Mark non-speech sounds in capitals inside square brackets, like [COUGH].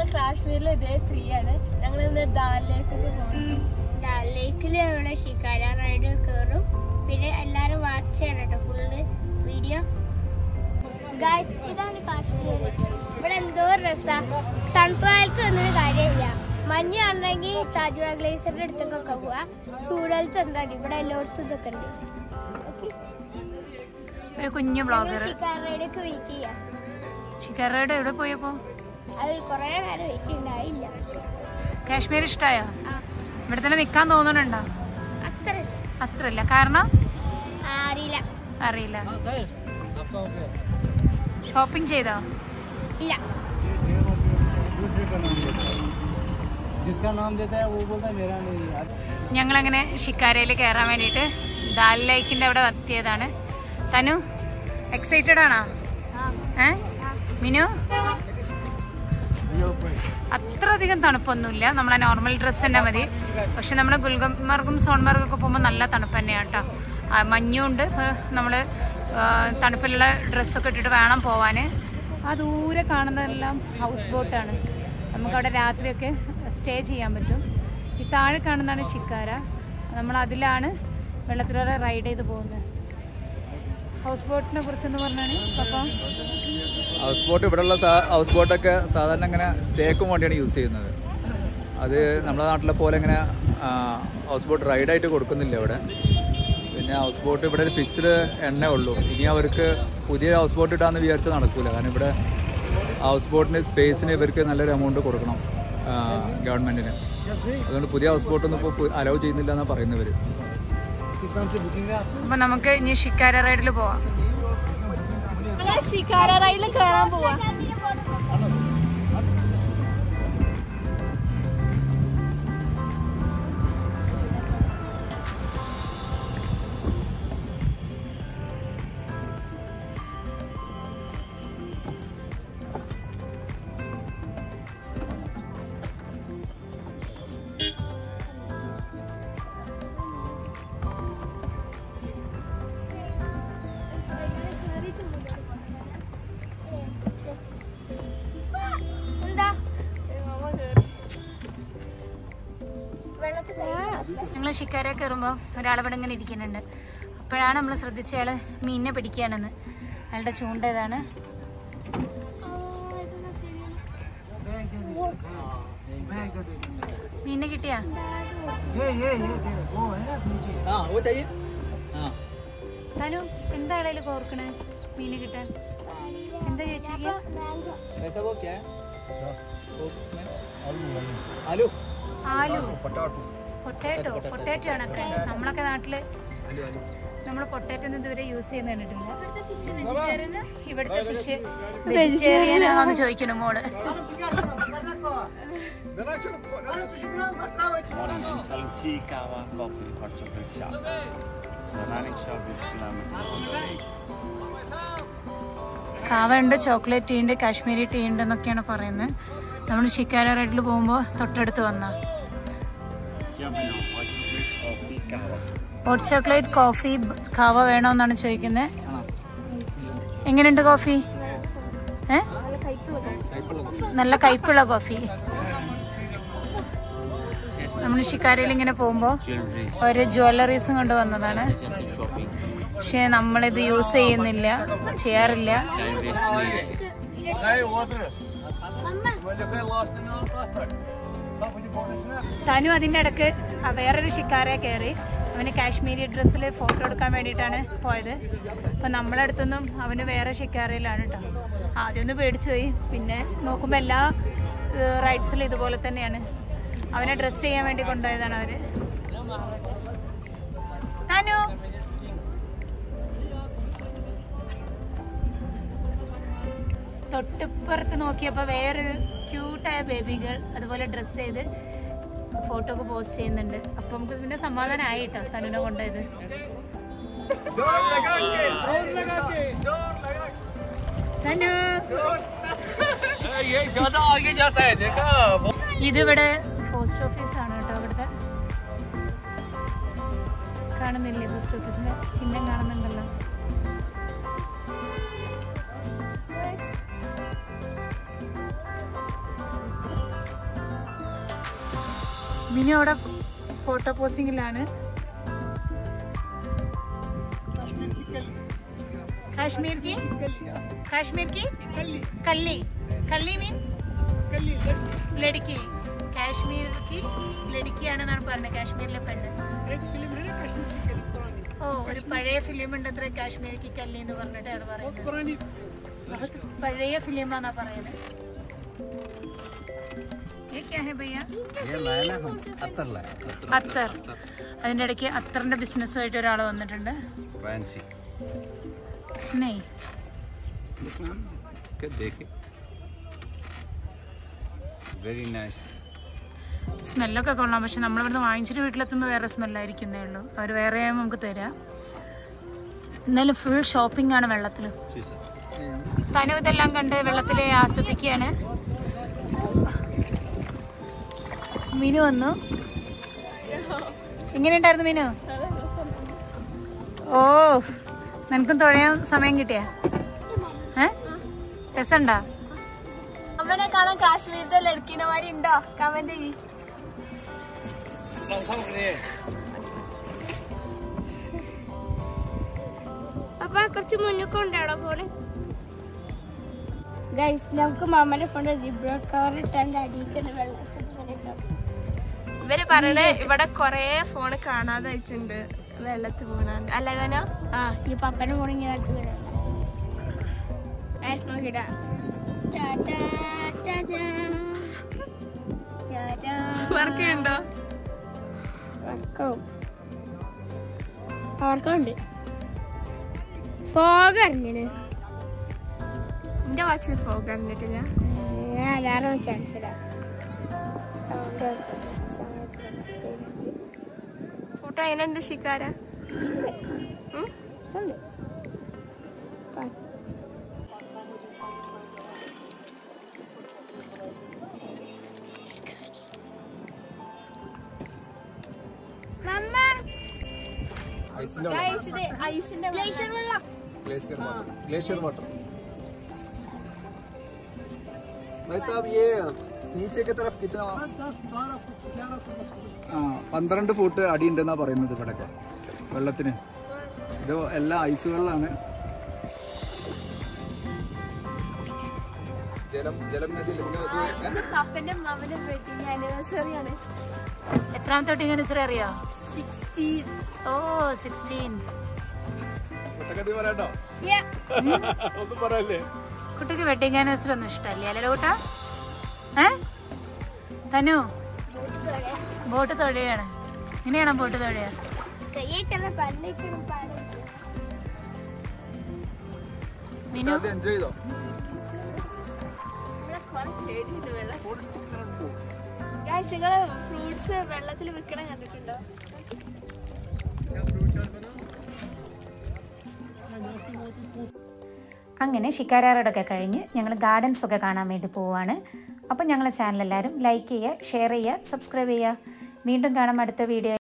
ഞങ്ങൾ കാശ്മീരിൽ ഇതേ ഫ്രീ ആണ്. ഞങ്ങൾ ഇന്ന് ഡാലിലേക്കൊക്കെ പോകുന്നു ലേക്കിൽ അവിടെ ഷിക്കാര റൈഡ് കയറും പിന്നെ എല്ലാരും വാച്ച് ചെയ്യണം കേട്ടോ ഫുള്ള് വീഡിയോ ഗായ്സ് ഇതാണ് കാശ്മീർ ഇവിടെ എന്തോ രസാ. തണുപ്പ് കാലത്ത് ഒന്നിനും കാര്യമില്ല. മഞ്ഞ് കാണണമെങ്കിൽ താജ്മഹൽ ഗ്ലേസറിന്റെ അടുത്തൊക്കെ പോവാ. ചൂടാലത്ത് എന്താണ് ഇവിടെ എല്ലായിടത്തും ഇതൊക്കെ ഉണ്ട്? ഒരു കുഞ്ഞു ബ്ലോഗർ ഞങ്ങൾ ഷിക്കാര റൈഡൊക്കെ വെയിറ്റ് ചെയ്യാം. ഷിക്കാറയുടെ എവിടെ പോയപ്പോ കാശ്മീർ ഇഷ്ടായോ? ഇവിടെ തന്നെ നിക്കാൻ തോന്നുന്നുണ്ടോ? അത്ര ഇല്ല. കാരണം? അറിയില്ല. അറിയില്ല. ഷോപ്പിംഗ് ചെയ്തോ? ഇല്ല. ഞങ്ങളങ്ങനെ ഷിക്കാരയിൽ കയറാൻ വേണ്ടിയിട്ട് ദാൽ ലൈക്കിന്റെ അവിടെ എത്തിയതാണ് തനു എക്സൈറ്റഡ് ആണോ? ഏ? മിനു? അത്ര അധികം തണുപ്പൊന്നുമില്ല. നമ്മളെ നോർമൽ ഡ്രസ്സ് തന്നെ മതി. പക്ഷെ നമ്മൾ ഗുൽഗമർഗും സോൺമർഗും ഒക്കെ പോകുമ്പോൾ നല്ല തണുപ്പ് തന്നെയാണ് കേട്ടോ. മഞ്ഞുണ്ട്. നമ്മൾ തണുപ്പിലുള്ള ഡ്രസ്സൊക്കെ ഇട്ടിട്ട് വേണം പോവാൻ ആ ദൂരെ കാണുന്നതെല്ലാം ഹൗസ് ബോട്ടാണ് നമുക്കവിടെ രാത്രിയൊക്കെ സ്റ്റേ ചെയ്യാൻ പറ്റും. ഈ താഴെ കാണുന്നതാണ് ഷിക്കാര നമ്മൾ അതിലാണ് വെള്ളത്തിലൂടെ റൈഡ് ചെയ്ത് പോകുന്നത്. ഹൗസ് ബോട്ടിനെ കുറിച്ചൊന്ന് പറഞ്ഞാണ്? ഹൗസ് ബോട്ട് ഇവിടെയുള്ള ഹൗസ് ബോട്ടൊക്കെ സാധാരണ ഇങ്ങനെ സ്റ്റേക്കും വേണ്ടിയാണ് യൂസ് ചെയ്യുന്നത്. അത് നമ്മുടെ നാട്ടിലെ പോലെ ഇങ്ങനെ ഹൗസ് ബോട്ട് റൈഡായിട്ട് കൊടുക്കുന്നില്ല ഇവിടെ. പിന്നെ ഹൗസ് ബോട്ട് ഇവിടെ ഒരു ഫിക്സ്ഡ് എണ്ണ ഉള്ളൂ. ഇനി അവർക്ക് പുതിയ ഹൗസ് ബോട്ട് ഇടാന്ന് വിചാരിച്ചാൽ നടക്കൂല. കാരണം ഇവിടെ ഹൗസ് ബോട്ടിന് സ്പേസിന് ഇവർക്ക് നല്ലൊരു എമൗണ്ട് കൊടുക്കണം ഗവൺമെന്റിന് അതുകൊണ്ട് പുതിയ ഹൗസ് ബോട്ടൊന്നും ഇപ്പോൾ അലൗ ചെയ്യുന്നില്ല എന്നാണ് പറയുന്നവർ അപ്പം നമുക്ക് ഇനി ഷിക്കാര റൈഡിൽ പോവാം. ഷിക്കാര റൈഡിൽ കയറാൻ പോവാ. നമ്മൾ ഷിക്കാരെ കയറുമ്പോൾ ഒരാളവിടെ ഇങ്ങനെ ഇരിക്കുന്നുണ്ട്. അപ്പോഴാണ് നമ്മൾ ശ്രദ്ധിച്ച അയാൾ മീനിനെ പിടിക്കുകയാണെന്ന് അയാളുടെ ചൂണ്ട ഇതാണ്. മീനിനെ കിട്ടിയാ? തനു എന്താ ഇടയിൽ കോർക്കണേ മീന് കിട്ടാൻ. എന്താ ചോദിച്ചു ആലു. ആലു പൊട്ടാറ്റോ? പൊട്ടാറ്റോ ആണ് അത്ര. നമ്മളൊക്കെ നാട്ടിൽ നമ്മൾ പൊട്ടാറ്റോ ഒന്നും ഇതുവരെ യൂസ് ചെയ്യാൻ കണ്ടിട്ടില്ല. ഇവിടുത്തെ ഫിഷ് വെജിറ്റേറിയൻ ആണോന്ന് ചോദിക്കണം മോൾ. കാവ ഉണ്ട് ചോക്ലേറ്റ് ടീ ഉണ്ട് കാശ്മീരി ടീ ഉണ്ട് എന്നൊക്കെയാണ് പറയുന്നത്. നമ്മൾ ഷിക്കാര റൈഡിൽ പോകുമ്പോൾ തൊട്ടടുത്ത് വന്നാൽ ഹോട്ട് ചോക്ലേറ്റ് കോഫി കാവ വേണമെന്നാണ് ചോദിക്കുന്നത് എങ്ങനെയുണ്ട് കോഫി ഏ നല്ല കയ്പുള്ള കോഫി നമ്മൾ ഷിക്കാരയിൽ ഇങ്ങനെ പോകുമ്പോ ഒരു ജ്വല്ലറീസും കൊണ്ട് വന്നതാണ്. പക്ഷെ നമ്മളിത് യൂസ് ചെയ്യുന്നില്ല ചെയ്യാറില്ല. ഓർഡർ തനു അതിന്റെ ഇടയ്ക്ക് വേറൊരു ഷിക്കാരെ കയറി അവന് കാശ്മീരി ഡ്രസ്സിൽ ഫോട്ടോ എടുക്കാൻ വേണ്ടിയിട്ടാണ് പോയത്. അപ്പോൾ നമ്മളടുത്തൊന്നും അവന് വേറെ ഷിക്കാരയിലാണ് കേട്ടോ ആദ്യം ഒന്ന് പേടിച്ചു പോയി. പിന്നെ നോക്കുമ്പോൾ എല്ലാ റൈഡ്സിലും ഇതുപോലെ തന്നെയാണ്. അവനെ ഡ്രസ്സ് ചെയ്യാൻ വേണ്ടി കൊണ്ടുപോയതാണ് അവർ തനു! തൊട്ടിപ്പുറത്ത് നോക്കിയപ്പോൾ വേറൊരു ക്യൂട്ടായ ബേബികൾ അതുപോലെ ഡ്രസ്സ് ചെയ്ത് ഫോട്ടോ ഒക്കെ പോസ്റ്റ് ചെയ്യുന്നുണ്ട്. അപ്പൊ നമുക്ക് പിന്നെ സമാധാനമായി കേട്ടോ തനുനെ കൊണ്ടുപോയത് ഇതിവിടെ പോസ്റ്റ് ഓഫീസ് ആണ് കേട്ടോ ഇവിടുത്തെ. കാണുന്നില്ലേ പോസ്റ്റ് ഓഫീസിന്റെ ചിഹ്നം കാണുന്നുണ്ടല്ലോ. മിനി അവിടെ ഫോട്ടോ പോസിംഗിലാണ് കാശ്മീർ കി കാശ്മീർ കി കല്ലി കല്ലി മീൻസ് കാശ്മീർ കി പറഞ്ഞത്. കാശ്മീരിലെ പെണ്ണ്. ഓ ഒരു പഴയ ഫിലിം ഉണ്ട് അത്ര കാശ്മീർ കി കല്ലി എന്ന് പറഞ്ഞിട്ടാണ് പറയുന്നത്. പഴയ ഫിലിമാന്നാ പറയുന്നത്. ये क्या है भैया ये लाया ना हम अत्तर लाया അത്തർ അതിൻ്റെ ഇടയ്ക്ക് അത്തറിന്റെ ബിസിനസ്സുമായിട്ട് ഒരാൾ വന്നിട്ടുണ്ട് फैंसी നെയ് के देखे वेरी नाइस സ്മെല്ലൊക്കെ കൊള്ളാം പക്ഷെ നമ്മളിവിടുന്ന് വാങ്ങിച്ചിട്ട് വീട്ടിലെത്തുമ്പോൾ വേറെ സ്മെല്ലായിരിക്കുന്നേ ഉള്ളൂ അവർ വേറെ നമുക്ക് തരാം എന്നാലും ഫുൾ ഷോപ്പിംഗ് ആണ് വെള്ളത്തിൽ തനു ഇതെല്ലാം കണ്ട് വെള്ളത്തിൽ ആസ്വദിക്കുകയാണ് മിനു വന്നു. എങ്ങനെയുണ്ടായിരുന്നു മീനു? ഓ നിനക്കും തുഴയാൻ സമയം കിട്ടിയ? ഏ? രസണ്ടാ അമ്മനെ കാണാൻ കാശ്മീരിലെ ലടുക്കിനമാരി ഉണ്ടോ? കമന്റ് ചെയ്യ്. അപ്പൊ കുറച്ച് മുന്നിൽ കൊണ്ടാണോ ഫോണ് ഗൈസ് നമുക്ക് മാമന്റെ ഫോണിൽ ജിബ്രോ കവർ ഇട്ടാണ്ട് അടിയിക്കുന്ന വെള്ളത്തിൽ. ഇവർ പറയണേ ഇവിടെ കൊറേ ഫോൺ കാണാതെ വെച്ചിട്ടുണ്ട് വെള്ളത്തിൽ പോണാണ്ട് അല്ല കാനോ? ആ ഈ ഫോൺ ഇങ്ങനെ. വർക്ക് ചെയ്യണ്ടോ വർക്കാവും വർക്കുണ്ട്? ഫോഗ് അറിഞ്ഞിന്. എന്റെ വാച്ചിൽ ഫോഗ് അറിഞ്ഞിട്ടില്ല. ഞാൻ അലാറം ചാൻസ് ഇടാം കൂട്ടം അതിനെന്ത് ശിക്കാര Guys, ഇത് ഐസിന്റെ ഗ്ലേഷ്യർ വെള്ളം ग्लेशियर वाटर ग्लेशियर वाटर भाई साहब ये नीचे की तरफ कितना ആ പന്ത്രണ്ട് ഫുട്ട് അടി ഉണ്ടെന്നാ പറയുന്നത് ഇവിടെയൊക്കെ വെള്ളത്തിന് ഇത് എല്ലാ ഐസ് വെള്ളമാണ് ജലം ജലം നദിയിൽ പിന്നെ ഇത് ഏ? പപ്പന്റെ മമ്മന്റെ വെഡിങ് ആനിവേഴ്സറി ആണ് എത്രാമത്തെ വെഡിങ് ആനിവേഴ്സറി അറിയോ സിക്സ്റ്റീൻ ഓ സിക്സ്റ്റീൻ ഒട്ടക്കത്തി പറയട്ടോ ഒന്നും പറയല്ലേ കുട്ടിക്ക് വെഡിങ് [LAUGHS] ആനിവേഴ്സറി ഒന്നും ഇഷ്ടമല്ലേ അല്ലേ കൂട്ടാ ഏ? തനു? ബോട്ട് തൊഴയാണ്. ഇങ്ങനെയാണോ ബോട്ട് തൊഴയ മിനു? നിങ്ങൾ ഫ്രൂട്ട്സ് വെള്ളത്തിൽ വിൽക്കണ കണ്ടിട്ടുണ്ടോ? അങ്ങനെ ഷിക്കാരാറോടൊക്കെ കഴിഞ്ഞ് ഞങ്ങൾ ഗാർഡൻസ് ഒക്കെ കാണാൻ വേണ്ടി പോവുകയാണ് അപ്പോൾ ഞങ്ങളുടെ ചാനൽ എല്ലാവരും ലൈക്ക് ചെയ്യുക ഷെയർ ചെയ്യുക സബ്സ്ക്രൈബ് ചെയ്യുക. വീണ്ടും കാണാം അടുത്ത വീഡിയോ